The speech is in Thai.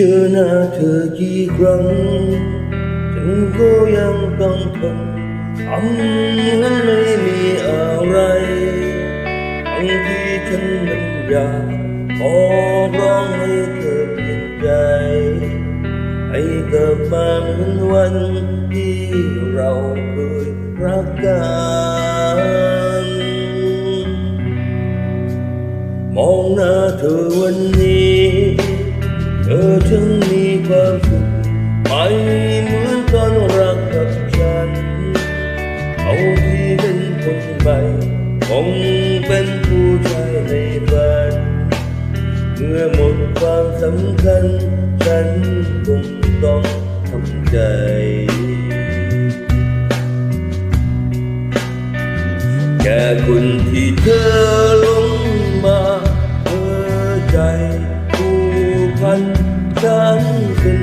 เจอหน้าเธอกี่ครั้งฉันก็ยังต้องทนทำนั้นไม่มีอะไรทั้งที่ฉันนั้นอยากขอร้องให้เธอเปลี่ยนใจให้กลับมาเหมือนวันที่เราเคยรักกันมองหน้าเธอวันนี้ อถึงมีความสุขไม่เหมือนตอนรักกับฉันเขาที่เป็นคนใหม่คงเป็นผู้ชายในฝันเมื่อหมดความสำคัญ ฉันคงต้องทำใจแค่คนที่เธอลงมาเธอใจผู้พัน ฉันเป็น